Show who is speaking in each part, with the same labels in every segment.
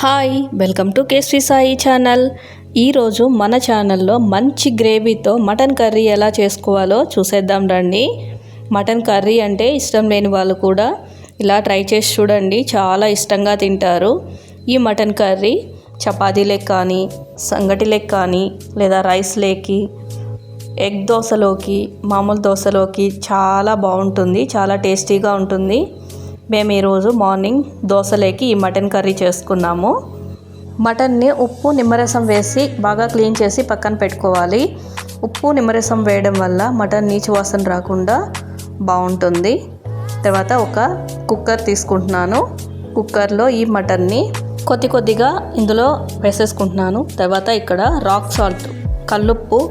Speaker 1: Hi welcome to KC Sai channel. ఈరోజు మన ఛానల్లో మంచి గ్రేవీతో మటన్ కర్రీ ఎలా చేసుకోవాలో చూసేద్దాం రండి. మటన్ కర్రీ అంటే ఇష్టం లేని వాళ్ళు కూడా ఇలా ట్రై చేసి చూడండి చాలా ఇష్టంగా తింటారు. ఈ మటన్ కర్రీ చపాతీలకు కానీ సంగటిలకు కానీ లేదా రైస్లేకి ఎగ్ దోశలోకి మామూలు దోశలోకి చాలా బాగుంటుంది చాలా టేస్టీగా ఉంటుంది. మేము ఈరోజు మార్నింగ్ దోశలేకి ఈ మటన్ కర్రీ చేసుకున్నాము. మటన్ని ఉప్పు నిమ్మరసం వేసి బాగా క్లీన్ చేసి పక్కన పెట్టుకోవాలి. ఉప్పు నిమ్మరసం వేయడం వల్ల మటన్ నీచు వాసన రాకుండా బాగుంటుంది. తర్వాత ఒక కుక్కర్ తీసుకుంటున్నాను. కుక్కర్లో ఈ మటన్ని కొద్ది కొద్దిగా ఇందులో వేసేసుకుంటున్నాను. తర్వాత ఇక్కడ రాక్ సాల్ట్ కల్లుప్పు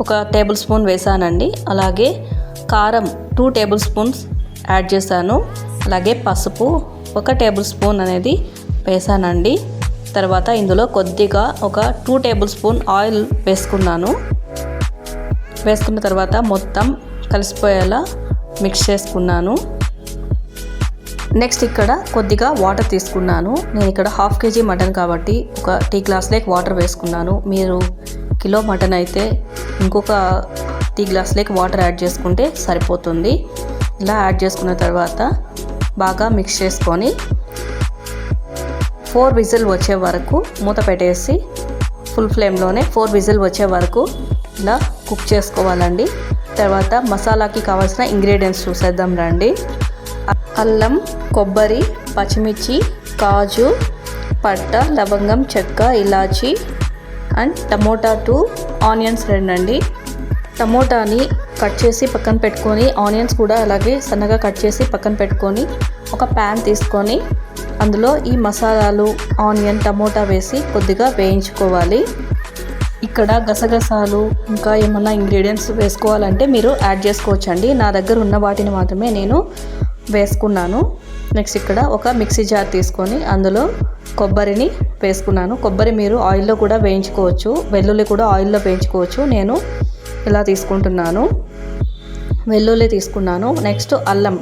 Speaker 1: ఒక టేబుల్ స్పూన్ వేసానండి. అలాగే కారం టూ టేబుల్ స్పూన్స్ యాడ్ చేశాను. అలాగే పసుపు ఒక టేబుల్ స్పూన్ అనేది వేసానండి. తర్వాత ఇందులో కొద్దిగా ఒక టూ టేబుల్ స్పూన్ ఆయిల్ వేసుకున్నాను. వేసుకున్న తర్వాత మొత్తం కలిసిపోయేలా మిక్స్ చేసుకున్నాను. నెక్స్ట్ ఇక్కడ కొద్దిగా వాటర్ తీసుకున్నాను. నేను ఇక్కడ హాఫ్ కేజీ మటన్ కాబట్టి ఒక టీ గ్లాస్ లేక్ వాటర్ వేసుకున్నాను. మీరు కిలో మటన్ అయితే ఇంకొక టీ గ్లాస్ లేక్ వాటర్ యాడ్ చేసుకుంటే సరిపోతుంది. ఇలా యాడ్ చేసుకున్న తర్వాత బాగా మిక్స్ చేసుకొని ఫోర్ విజిల్ వచ్చే వరకు మూత పెట్టేసి ఫుల్ ఫ్లేమ్లోనే ఫోర్ విజిల్ వచ్చే వరకు ఇలా కుక్ చేసుకోవాలండి. తర్వాత మసాలాకి కావాల్సిన ఇంగ్రీడియంట్స్ చూసేద్దాం రండి. అల్లం కొబ్బరి పచ్చిమిర్చి కాజు పట్ట లవంగం చెక్క ఇలాచి అండ్ టమోటా టూ ఆనియన్స్ రెండండి. టమోటాని కట్ చేసి పక్కన పెట్టుకొని ఆనియన్స్ కూడా అలాగే సన్నగా కట్ చేసి పక్కన పెట్టుకొని ఒక ప్యాన్ తీసుకొని అందులో ఈ మసాలాలు ఆనియన్ టమోటా వేసి కొద్దిగా వేయించుకోవాలి. ఇక్కడ గసగసాలు ఇంకా ఏమన్నా ఇంగ్రీడియంట్స్ వేసుకోవాలంటే మీరు యాడ్ చేసుకోవచ్చండి. నా దగ్గర ఉన్న వాటిని మాత్రమే నేను వేసుకున్నాను. నెక్స్ట్ ఇక్కడ ఒక మిక్సీ జార్ తీసుకొని అందులో కొబ్బరిని వేసుకున్నాను. కొబ్బరి మీరు ఆయిల్లో కూడా వేయించుకోవచ్చు. వెల్లుల్లి కూడా ఆయిల్లో వేయించుకోవచ్చు. నేను ఇలా తీసుకుంటున్నాను. వెల్లుల్లి తీసుకున్నాను. నెక్స్ట్ అల్లం.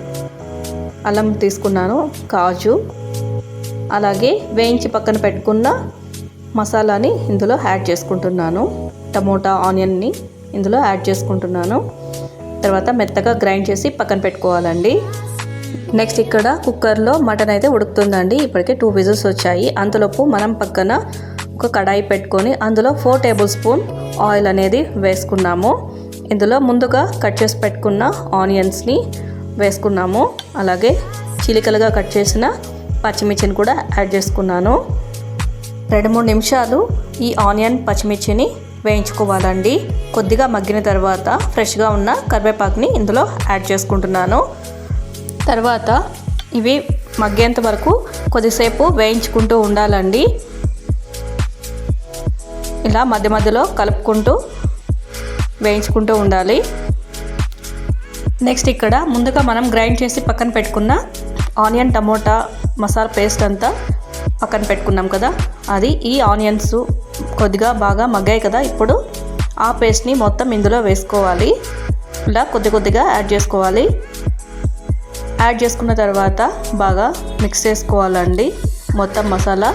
Speaker 1: అల్లం తీసుకున్నాను. కాజు. అలాగే వేయించి పక్కన పెట్టుకున్న మసాలాని ఇందులో యాడ్ చేసుకుంటున్నాను. టమోటా ఆనియన్ని ఇందులో యాడ్ చేసుకుంటున్నాను. తర్వాత మెత్తగా గ్రైండ్ చేసి పక్కన పెట్టుకోవాలండి. నెక్స్ట్ ఇక్కడ కుక్కర్లో మటన్ అయితే ఉడుకుతుందండి. ఇప్పటికే టూ విజిల్స్ వచ్చాయి. అంతలోపు మనం పక్కన ఒక కడాయి పెట్టుకొని అందులో ఫోర్ టేబుల్ స్పూన్ ఆయిల్ అనేది వేసుకున్నాము. ఇందులో ముందుగా కట్ చేసి పెట్టుకున్న ఆనియన్స్ని వేసుకున్నాము. అలాగే చిలికలుగా కట్ చేసిన పచ్చిమిర్చిని కూడా యాడ్ చేసుకున్నాను. రెండు మూడు నిమిషాలు ఈ ఆనియన్ పచ్చిమిర్చిని వేయించుకోవాలండి. కొద్దిగా మగ్గిన తర్వాత ఫ్రెష్గా ఉన్న కరివేపాకుని ఇందులో యాడ్ చేసుకుంటున్నాను. తర్వాత ఇవి మగ్గేంత వరకు కొద్దిసేపు వేయించుకుంటూ ఉండాలండి. ఇలా మధ్య మధ్యలో కలుపుకుంటూ వేయించుకుంటూ ఉండాలి. నెక్స్ట్ ఇక్కడ ముందుగా మనం గ్రైండ్ చేసి పక్కన పెట్టుకున్న ఆనియన్ టమోటా మసాలా పేస్ట్ అంతా పక్కన పెట్టుకున్నాం కదా. అది ఈ ఆనియన్స్ కొద్దిగా బాగా మగ్గాయి కదా. ఇప్పుడు ఆ పేస్ట్ని మొత్తం ఇందులో వేసుకోవాలి. ఇలా కొద్ది కొద్దిగా యాడ్ చేసుకోవాలి. యాడ్ చేసుకున్న తర్వాత బాగా మిక్స్ చేసుకోవాలండి. మొత్తం మసాలా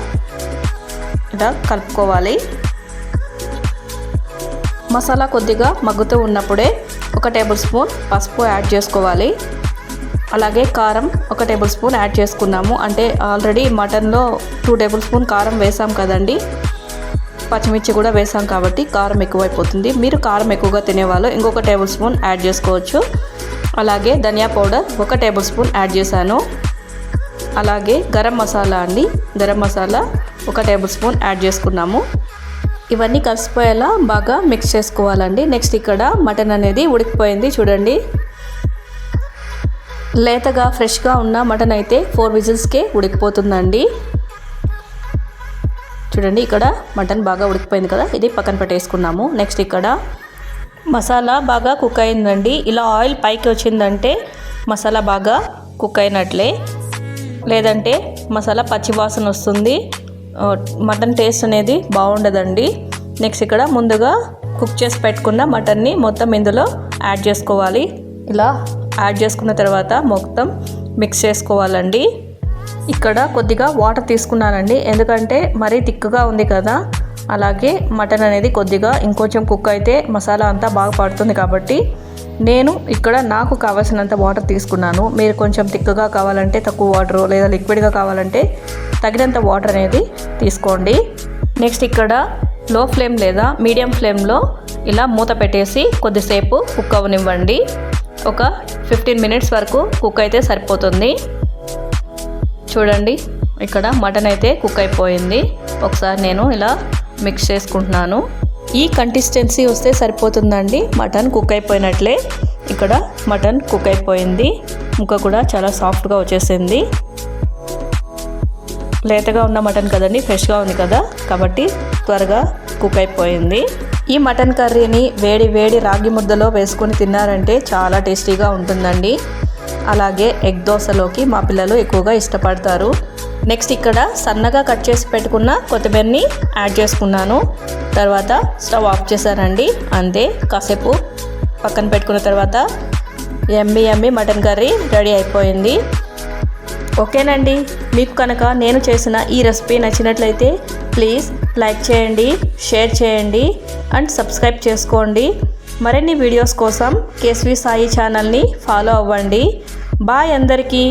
Speaker 1: ఇలా కలుపుకోవాలి. మసాలా కొద్దిగా మగ్గుతూ ఉన్నప్పుడే ఒక టేబుల్ స్పూన్ పసుపు యాడ్ చేసుకోవాలి. అలాగే కారం ఒక టేబుల్ స్పూన్ యాడ్ చేసుకున్నాము అంటే ఆల్రెడీ మటన్లో టూ టేబుల్ స్పూన్ కారం వేసాం కదండి. పచ్చిమిర్చి కూడా వేసాం కాబట్టి కారం ఎక్కువైపోతుంది. మీరు కారం ఎక్కువగా తినేవాళ్ళు ఇంకొక టేబుల్ స్పూన్ యాడ్ చేసుకోవచ్చు. అలాగే ధనియా పౌడర్ ఒక టేబుల్ స్పూన్ యాడ్ చేశాను. అలాగే గరం మసాలా అండి. గరం మసాలా ఒక టేబుల్ స్పూన్ యాడ్ చేసుకున్నాము. ఇవన్నీ కలిసిపోయేలా బాగా మిక్స్ చేసుకోవాలండి. నెక్స్ట్ ఇక్కడ మటన్ అనేది ఉడికిపోయింది చూడండి. లేతగా ఫ్రెష్గా ఉన్న మటన్ అయితే ఫోర్ విజిల్స్కే ఉడికిపోతుందండి. చూడండి ఇక్కడ మటన్ బాగా ఉడికిపోయింది కదా ఇది పక్కన పెట్టేసుకున్నాము. నెక్స్ట్ ఇక్కడ మసాలా బాగా కుక్ అయిందండి. ఇలా ఆయిల్ పైకి వచ్చిందంటే మసాలా బాగా కుక్ అయినట్లే. లేదంటే మసాలా పచ్చి వాసన వస్తుంది. మటన్ టేస్ట్ అనేది బాగుండదండి. నెక్స్ట్ ఇక్కడ ముందుగా కుక్ చేసి పెట్టుకున్న మటన్ని మొత్తం ఇందులో యాడ్ చేసుకోవాలి. ఇలా యాడ్ చేసుకున్న తర్వాత మొత్తం మిక్స్ చేసుకోవాలండి. ఇక్కడ కొద్దిగా వాటర్ తీసుకున్నానండి. ఎందుకంటే మరీ తిక్కుగా ఉంది కదా. అలాగే మటన్ అనేది కొద్దిగా ఇంకొంచెం కుక్ అయితే మసాలా అంతా బాగా పడుతుంది కాబట్టి నేను ఇక్కడ నాకు కావాల్సినంత వాటర్ తీసుకున్నాను. మీరు కొంచెం తిక్కుగా కావాలంటే తక్కువ వాటర్ లేదా లిక్విడ్గా కావాలంటే తగినంత వాటర్ అనేది తీసుకోండి. నెక్స్ట్ ఇక్కడ లో ఫ్లేమ్ లేదా మీడియం ఫ్లేమ్లో ఇలా మూత పెట్టేసి కొద్దిసేపు కుక్ అవ్వనివ్వండి ఒక ఫిఫ్టీన్ మినిట్స్ వరకు కుక్ అయితే సరిపోతుంది. చూడండి ఇక్కడ మటన్ అయితే కుక్ అయిపోయింది. ఒకసారి నేను ఇలా మిక్స్ చేసుకుంటున్నాను. ఈ కన్సిస్టెన్సీ వస్తే సరిపోతుందండి. మటన్ కుక్ అయిపోయినట్లే. ఇక్కడ మటన్ కుక్ అయిపోయింది. ముక్క కూడా చాలా సాఫ్ట్గా వచ్చేసింది. లేతగా ఉన్న మటన్ కదండి ఫ్రెష్గా ఉంది కదా. కాబట్టి త్వరగా కుక్ అయిపోయింది. ఈ మటన్ కర్రీని వేడి వేడి రాగి ముద్దలో వేసుకొని తిన్నారంటే చాలా టేస్టీగా ఉంటుందండి. అలాగే ఎగ్ దోశలోకి మా పిల్లలు ఎక్కువగా ఇష్టపడతారు. నెక్స్ట్ ఇక్కడ సన్నగా కట్ చేసి పెట్టుకున్న కొత్తిమీరని యాడ్ చేసుకున్నాను. తర్వాత స్టవ్ ఆఫ్ చేశానండి. అంతే కాసేపు పక్కన పెట్టుకున్న తర్వాత ఎమ్మి ఎమ్మి మటన్ కర్రీ రెడీ అయిపోయింది. ఓకేనండి మీకు కనుక నేను చేసిన ఈ రెసిపీ నచ్చినట్లయితే ప్లీజ్ లైక్ చేయండి షేర్ చేయండి అండ్ సబ్స్క్రైబ్ చేసుకోండి. మరిన్ని వీడియోస్ కోసం కేస్వి సాయి ఛానల్ని ఫాలో అవ్వండి. బాయ్ అందరికీ.